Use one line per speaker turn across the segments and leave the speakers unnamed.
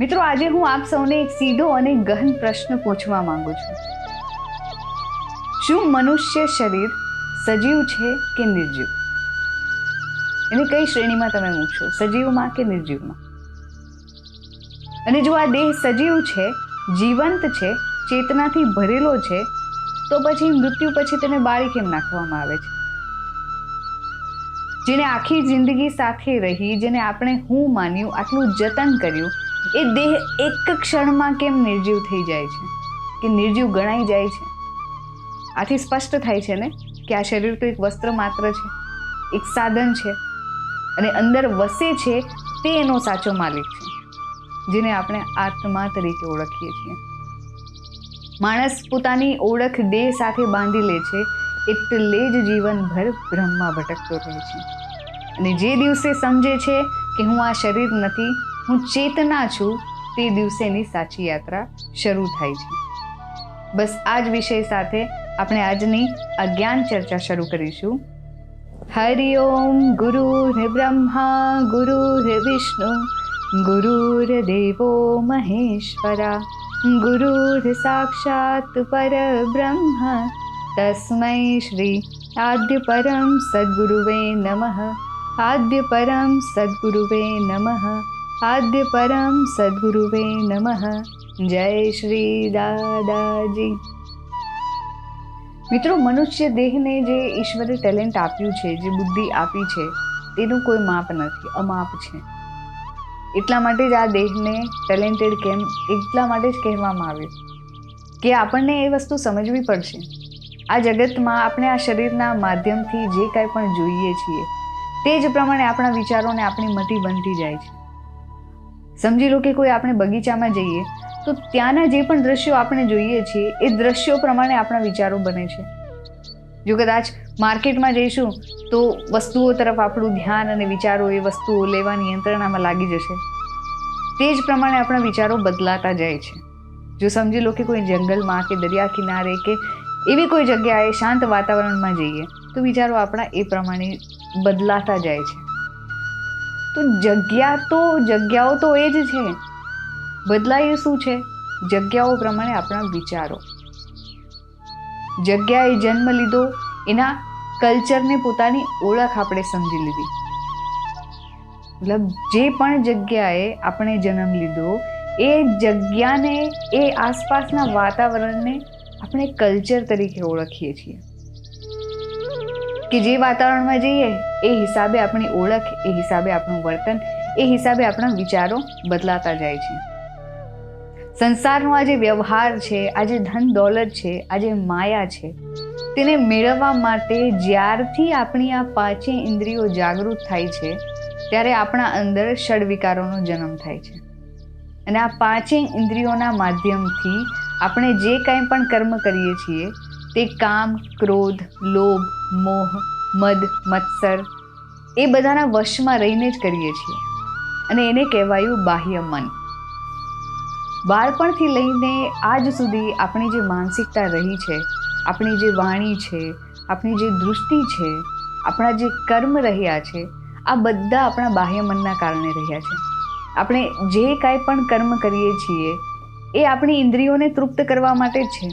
મિત્રો, આજે હું આપ સૌને એક સીધો અને ગહન પ્રશ્ન પૂછવા માંગુ છું. શું મનુષ્ય શરીર સજીવ છે કે નિર્જીવ? એને કઈ શ્રેણીમાં તમે મૂકશો? સજીવમાં કે નિર્જીવમાં? અને જો આ દેહ સજીવ છે, જીવંત છે, ચેતનાથી ભરેલો છે, તો પછી મૃત્યુ પછી તેને બાળી કેમ નાખવામાં આવે છે? જેને આખી જિંદગી સાથે રહી, જેને આપણે હું માન્યું, આટલું જતન કર્યું એ દેહ એક ક્ષણમાં કેમ નિર્જીવ થઈ જાય છે? કે નિર્જીવ ગણાઈ જાય છે? આથી સ્પષ્ટ થાય છે ને કે આ શરીર તો એક વસ્ત્ર માત્ર છે, એક સાધન છે, અને અંદર વસે છે તે એનો સાચો માલિક છે, જેને આપણે આત્મા તરીકે ઓળખીએ છીએ. માણસ પોતાની ઓળખ દેહ સાથે બાંધી લે છે એટલે જ જીવનભર બ્રહ્મમાં ભટકતો રહે છે. અને જે દિવસે સમજે છે કે હું આ શરીર નથી હું ચેતના છું તે દિવસેની સાચી યાત્રા શરૂ થાય છે. બસ આ જ વિષય સાથે આપણે આજની અજ્ઞાન ચર્ચા શરૂ કરીશું. હરિ ઓમ ગુરુ બ્રહ્મા, ગુરુ વિષ્ણુ ગુરુર્દેવો મહેશ્વરા ગુરુર સાક્ષાત પરબ્રહ્મ, તસ્મૈ શ્રી આદ્ય પરમ સદ્ગુરુવે નમઃ, આદ્ય પરમ સદ્ગુરુવે નમઃ. આદ્ય પરમ સદ્ગુરુવે નમઃ જય શ્રી દાદાજી મિત્રો મનુષ્ય દેહને જે ઈશ્વરે ટેલેન્ટ આપ્યું છે જે બુદ્ધિ આપી છે તેનું કોઈ માપ નથી, અમાપ છે। એટલા માટે જ આ દેહને ટેલેન્ટેડ કેમ, એટલા માટે જ કહેવામાં આવ્યું કે આપણને એ વસ્તુ સમજવી પડશે। આ જગતમાં આપણે આ શરીરના માધ્યમથી જે કાંઈ પણ જોઈએ છીએ, તે જ પ્રમાણે આપણા વિચારોને આપણી મતિ બનતી જાય છે। સમજી લો કે કોઈ આપણે બગીચામાં જઈએ, તો ત્યાંના જે પણ દ્રશ્યો આપણે જોઈએ છીએ, એ દ્રશ્યો પ્રમાણે આપણા વિચારો બને છે. જો કદાચ માર્કેટમાં જઈશું, તો વસ્તુઓ તરફ આપણું ધ્યાન અને વિચારો એ વસ્તુઓ લેવા નિયંત્રણામાં લાગી જશે. તે જ પ્રમાણે આપણા વિચારો બદલાતા જાય છે. જો સમજી લો કે કોઈ જંગલમાં કે દરિયા કિનારે કે એવી કોઈ જગ્યાએ શાંત વાતાવરણમાં જઈએ, તો વિચારો આપણા એ પ્રમાણે બદલાતા જાય છે. તો જગ્યા તો, જગ્યાઓ તો એ જ છે. બદલાય શું છે? જગ્યાઓ પ્રમાણે આપણા વિચારો. જગ્યાએ જન્મ લીધો, એના કલ્ચરને પોતાની ઓળખ આપણે સમજી લીધી. મતલબ જે પણ જગ્યાએ આપણે જન્મ લીધો, એ જગ્યાને, એ આસપાસના વાતાવરણને આપણે કલ્ચર તરીકે ઓળખીએ છીએ. કે જે વાતાવરણમાં જઈએ, એ હિસાબે આપણી ઓળખ, એ હિસાબે આપણું વર્તન, એ હિસાબે આપણા વિચારો બદલાતા જાય છે. સંસારનો આ જે વ્યવહાર છે, આ જે ધન દોલત છે, આ જે માયા છે, તેને મેળવવા માટે જ્યારથી આપણી આ પાંચે ઇન્દ્રિયો જાગૃત થાય છે, ત્યારે આપણા અંદર ષડવિકારોનો જન્મ થાય છે. અને આ પાંચે ઇન્દ્રિયોના માધ્યમથી આપણે જે કાંઈ પણ કર્મ કરીએ છીએ, તે કામ, ક્રોધ, લોભ મોહ, મદ, મત્સર એ બધાના વશમાં રહીને જ કરીએ છીએ. અને એને કહેવાયું બાહ્ય મન. બાળપણથી લઈને આજ સુધી આપણી જે માનસિકતા રહી છે, આપણી જે વાણી છે, આપણી જે દૃષ્ટિ છે, આપણા જે કર્મ રહ્યા છે, આ બધા આપણા બાહ્ય મનના કારણે રહ્યા છે. આપણે જે કાંઈ પણ કર્મ કરીએ છીએ, એ આપણી ઇન્દ્રિયોને તૃપ્ત કરવા માટે જ છે.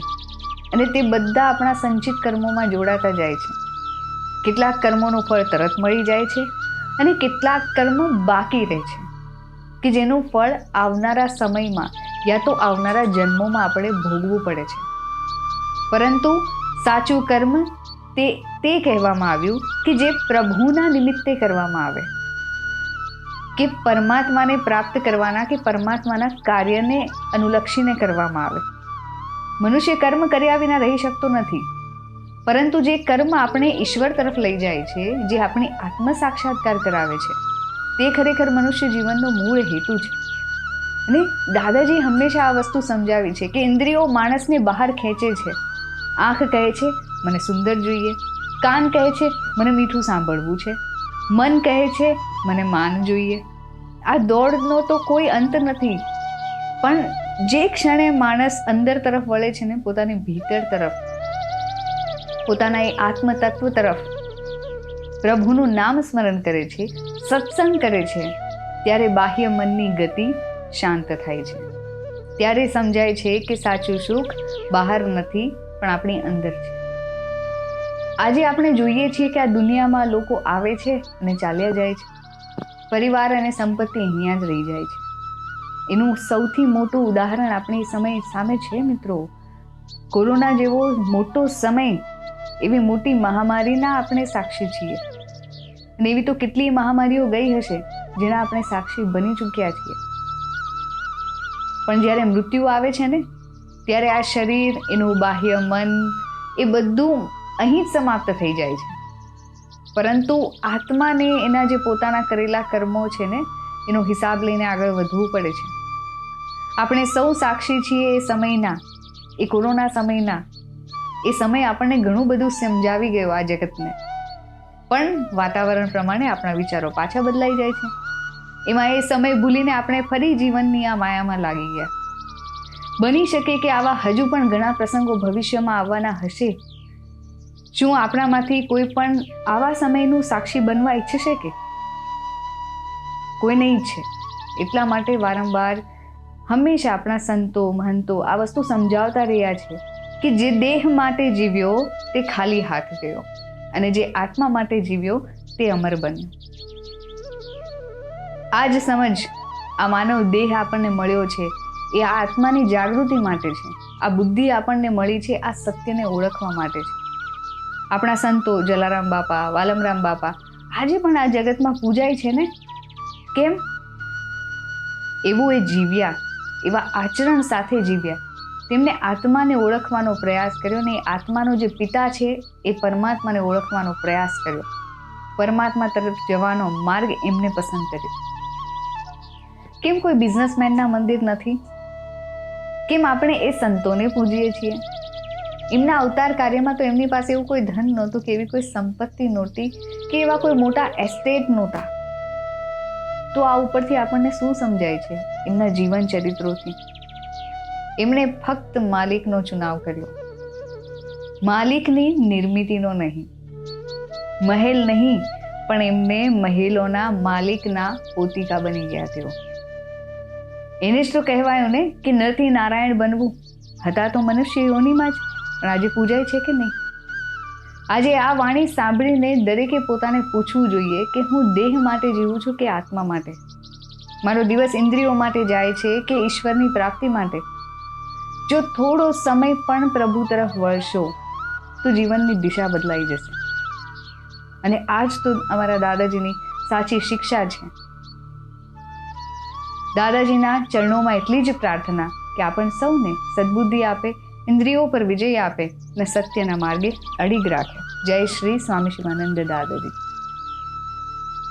અને તે બધા આપણા સંચિત કર્મોમાં જોડાતા જાય છે. કેટલાક કર્મોનું ફળ તરત મળી જાય છે અને કેટલાક કર્મ બાકી રહે છે. કે જેનું ફળ આવનારા સમયમાં યા તો આવનારા જન્મોમાં આપણે ભોગવું પડે છે. પરંતુ સાચું કર્મ તે તે કહેવામાં આવ્યું કે જે પ્રભુના નિમિત્તે કરવામાં આવે. કે પરમાત્માને પ્રાપ્ત કરવાના કે પરમાત્માના કાર્યને અનુલક્ષીને કરવામાં આવે. મનુષ્ય કર્મ કર્યા વિના રહી શકતો નથી. પરંતુ જે કર્મ આપણે ઈશ્વર તરફ લઈ જાય છે, જે આપણી આત્મ સાક્ષાત્કાર કરાવે છે, તે ખરેખર મનુષ્ય જીવનનો મૂળ હેતુ છે. અને દાદાજી હંમેશા આ વસ્તુ સમજાવી છે કે ઇન્દ્રિયો માણસને બહાર ખેંચે છે. આંખ કહે છે, મને સુંદર જોઈએ. કાન કહે છે, મને મીઠું સાંભળવું છે. મન કહે છે, મને માન જોઈએ. આ દોડનો તો કોઈ અંત નથી. પણ જે ક્ષણે માણસ અંદર તરફ વળે છે ને પોતાની ભીતર તરફ પોતાના એ આત્મતત્વ તરફ પ્રભુનું નામ સ્મરણ કરે છે, સત્સંગ કરે છે, ત્યારે બાહ્ય મનની ગતિ શાંત થાય છે. ત્યારે સમજાય છે કે સાચું સુખ બહાર નથી, પણ આપણી અંદર છે. આજે આપણે જોઈએ છીએ કે આ દુનિયામાં લોકો આવે છે અને ચાલ્યા જાય છે. પરિવાર અને સંપત્તિ અહીંયા જ રહી જાય છે. એનું સૌથી મોટું ઉદાહરણ આપણી સમય સામે છે મિત્રો. કોરોના જેવો મોટો સમય એવી મોટી મહામારીના આપણે સાક્ષી છીએ. અને એવી તો કેટલી મહામારીઓ ગઈ હશે, જેના આપણે સાક્ષી બની ચૂક્યા છીએ. પણ જ્યારે મૃત્યુ આવે છે ને, ત્યારે આ શરીર, એનું બાહ્ય મન, એ બધું અહીં જ સમાપ્ત થઈ જાય છે. પરંતુ આત્માને એના જે પોતાના કરેલા કર્મો છે ને, એનો હિસાબ લઈને આગળ વધવું પડે છે. આપણે સૌ સાક્ષી છીએ એ સમયના, એ કોરોના સમયના એ સમય આપણને ઘણું બધું સમજાવી ગયો આ જગતને. પણ વાતાવરણ પ્રમાણે આપણા વિચારો પાછા બદલાઈ જાય છે. એમાં એ સમય ભૂલીને આપણે ફરી જીવનની આ માયામાં લાગી ગયા. બની શકે કે આવા હજુ પણ ઘણા પ્રસંગો ભવિષ્યમાં આવવાના હશે. શું આપણામાંથી કોઈ પણ આવા સમયનું સાક્ષી બનવા ઈચ્છશે કે? કોઈ નહીં ઈચ્છે એટલા માટે વારંવાર હંમેશા આપણા સંતો, મહંતો આ વસ્તુ સમજાવતા રહ્યા છે. કે જે દેહ માટે જીવ્યો, તે ખાલી હાથ ગયો. અને જે આત્મા માટે જીવ્યો, તે અમર બન્યો. આ જ સમજ આ માનવ દેહ આપણને મળ્યો છે. એ આ આત્માની જાગૃતિ માટે છે. આ બુદ્ધિ આપણને મળી છે, આ સત્યને ઓળખવા માટે છે. આપણા સંતો જલારામ બાપા, વાલમરામ બાપા, આજે પણ આ જગતમાં પૂજાય છે ને? કેમ? એવું એ જીવ્યા, એવા આચરણ સાથે જીવ્યા. તેમને આત્માને ઓળખવાનો પ્રયાસ કર્યો ને એ આત્માનો જે પિતા છે, એ પરમાત્માને ઓળખવાનો પ્રયાસ કર્યો. પરમાત્મા તરફ જવાનો માર્ગ એમને પસંદ કર્યો. કેમ કોઈ બિઝનેસમેનના મંદિર નથી? કેમ આપણે એ સંતોને પૂજીએ છીએ? એમના અવતાર કાર્યમાં તો એમની પાસે એવું કોઈ ધન નહોતું કે એવી કોઈ સંપત્તિ નહોતી કે એવા કોઈ મોટા એસ્ટેટ નહોતા. તો આ ઉપરથી આપણને શું સમજાય છે એમના જીવન ચરિત્રોથી એમણે ફક્ત માલિકનો ચુનાવ કર્યો. માલિકની નિર્મિતિનો નહીં, મહેલ નહીં, પણ એમને મહેલોના માલિકના પોતિકા બની ગયા તેઓ. એને જ તો કહેવાયું ને કે નરથી નારાયણ બનવું. હતા તો મનુષ્ય યોનીમાં જ, પણ આજે પૂજાય છે કે નહીં? આજે આ વાણી સાંભળીને દરેકે પોતાને પૂછવું જોઈએ કે હું દેહ માટે જીવું છું કે આત્મા માટે? મારો દિવસ ઇન્દ્રિયો માટે જાય છે કે ઈશ્વરની પ્રાપ્તિ માટે? જો થોડો સમય પણ પ્રભુ તરફ વળશો, તો જીવનની દિશા બદલાઈ જશે. અને આજ તો અમારા દાદાજીની સાચી શિક્ષા છે. દાદાજીના ચરણોમાં એટલી જ પ્રાર્થના કે આપણ સૌને સદબુદ્ધિ આપે, ઇન્દ્રિયો પર વિજય આપે અને સત્યના માર્ગે અડીગ રાખે. જય શ્રી સ્વામી શિવાનંદ દાદાજી.